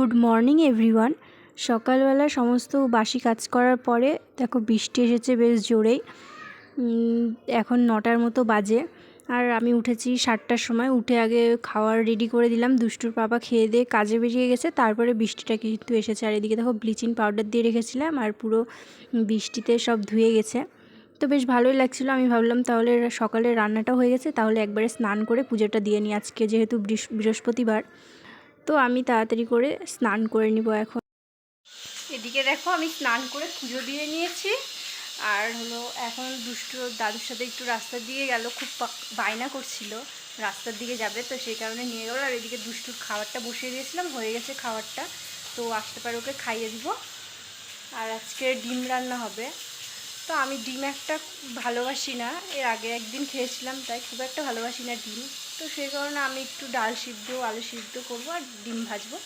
Good morning everyone সকালবেলা সমস্ত বাসি কাজ করার পরে দেখো বৃষ্টি এসেছে বেশ জোরেই। এখন নটার মতো বাজে। আর আমি উঠেছি সাতটার সময়। উঠে আগে খাওয়ার রেডি করে দিলাম। দুষ্টুর বাবা খেয়ে দিয়ে কাজে বেরিয়ে গেছে। তারপরে বৃষ্টিটা কিন্তু এসেছে। আর এদিকে দেখো ব্লিচিং পাউডার দিয়ে রেখেছিলাম। আর পুরো বৃষ্টিতে সব ধুয়ে গেছে। তো বেশ ভালোই লাগছিল। আমি ভাবলাম তাহলে সকালে রান্নাটা হয়ে গেছে। তাহলে একবারে স্নান করে পুজোটা দিয়ে নিই আজকে, যেহেতু বৃহস্পতিবার। তো আমি তাড়াতাড়ি করে স্নান করে নিব এখন। এদিকে দেখো আমি স্নান করে পুজো দিয়ে নিয়েছি। আর হলো এখন দুষ্টু দাদুর সাথে একটু রাস্তা দিয়ে গেল, খুব বায়না করছিল, রাস্তার দিকে যাবে তো সেই কারণে নিয়ে গেলো। আর এদিকে দুষ্টুর খাবারটা বসিয়ে দিয়েছিলাম, হয়ে গেছে খাবারটা। তো আসতে পারে ওকে খাইয়ে দিব। আর আজকে ডিম রান্না হবে। তো আমি ডিম একটা ভালোবাসি না। এর আগে একদিন খেয়েছিলাম, তাই খুব একটা ভালোবাসি না ডিম। তো সেই কারণে আমি একটু ডাল সিদ্ধ, আলু সিদ্ধ করব আর ডিম ভাজবো।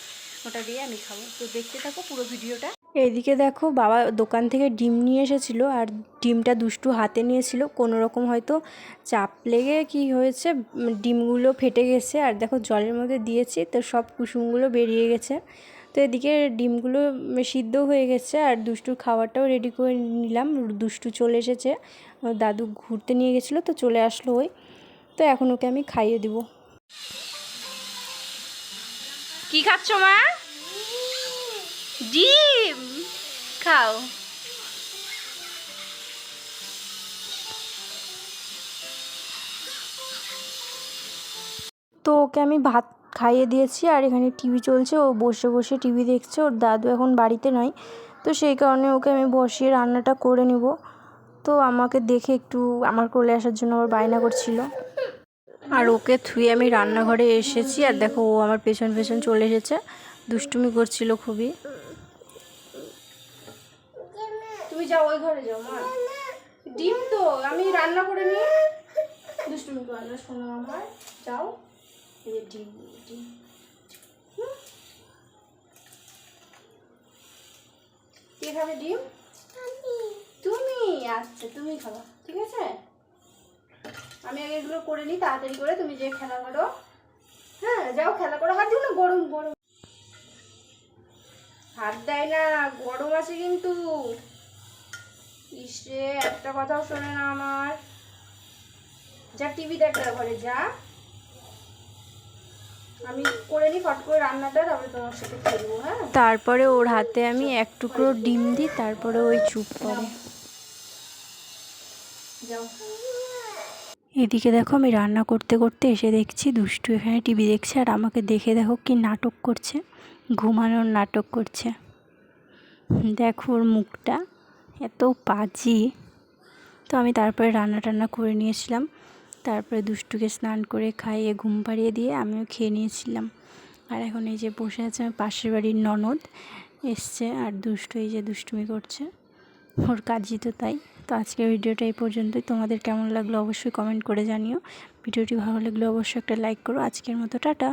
ওটা দিয়ে আমি খাব। তো দেখতে থাকো পুরো ভিডিওটা। এইদিকে দেখো বাবা দোকান থেকে ডিম নিয়ে এসেছিল আর ডিমটা দুষ্টু হাতে নিয়েছিল। কোনো রকম হয়তো চাপ লেগে কি হয়েছে, ডিমগুলো ফেটে গেছে। আর দেখো জলের মধ্যে দিয়েছি, তো সব কুসুমগুলো বেরিয়ে গেছে। তো এদিকে ডিমগুলো সিদ্ধ হয়ে গেছে আর দুষ্টুর খাবারটাও রেডি করে নিলাম। দুষ্টু চলে এসেছে। দাদু ঘুরতে নিয়ে গেছিল তো চলে আসলো ওই। তো এখন ওকে আমি খাইয়ে দিব। কি খাচ্ছ মা? ডিম। খাও। তো ওকে আমি ভাত খাইয়ে দিয়েছি আর এখানে টিভি চলছে। ও বসে বসে টিভি দেখছে। ওর দাদু এখন বাড়িতে নয় তো সেই কারণে ওকে আমি বসিয়ে রান্নাটা করে নিব। তো আমাকে দেখে একটু আমার কোলে আসার জন্য আবার বায়না করছিল। আর ওকে থুয়ে আমি রান্নাঘরে এসেছি। আর দেখো, ও আমার পেছন পেছন চলে এসেছে। দুষ্টুমি করছিল খুবই। তুমি যাও, ওই ঘরে যাও ডিম তো, আমি রান্না করে নিই। দুষ্টুমি করো শোনো আমার। যাও। এই ডিম ডিম। কে খাবে ডিম? তুমি। আচ্ছা তুমি খাবা, ঠিক আছে? আমি আগে এগুলো করে নিই, তাড়াতাড়ি করে। তুমি যে খেলা করো হ্যাঁ যাও খেলা করো। হাত দিও না, গরম গরম। হাত দেয় না, গরম আছে কিন্তু। ইসে একটা কথাও শোনে না আমার। যা, টিভি দেখ ঘরে, যা। আমি করে নিই ফট করে রান্নাটা তারপরে তোমার সাথে খেলব হ্যাঁ? তারপরে ওর হাতে আমি এক টুকরো ডিম দিই তারপরে ওই চুপ করে। যাও। এদিকে দেখো আমি রান্না করতে করতে এসে দেখছি দুষ্টু এখানে টিভি দেখছে আর আমাকে দেখে দেখো কি নাটক করছে ঘুমানোর নাটক করছে। দেখো ওর মুখটা এত পাজি। তো আমি তারপরে রান্না টান্না করে নিয়েছিলাম তারপরে দুষ্টুকে স্নান করে খাইয়ে ঘুম পাড়িয়ে দিয়ে আমিও খেয়ে নিয়েছিলাম। আর এখন এই যে বসে আছে আমার পাশের বাড়ির ননদ, এসছে আর দুষ্টু এই যে দুষ্টুমি করছে। ওর কাজই তো তাই। তো আজকের ভিডিওটা এই পর্যন্তই। তোমাদের কেমন লাগল অবশ্যই কমেন্ট করে জানিও। ভিডিওটি ভালো লাগলে অবশ্যই একটা লাইক করো। আজকের মতো টাটা।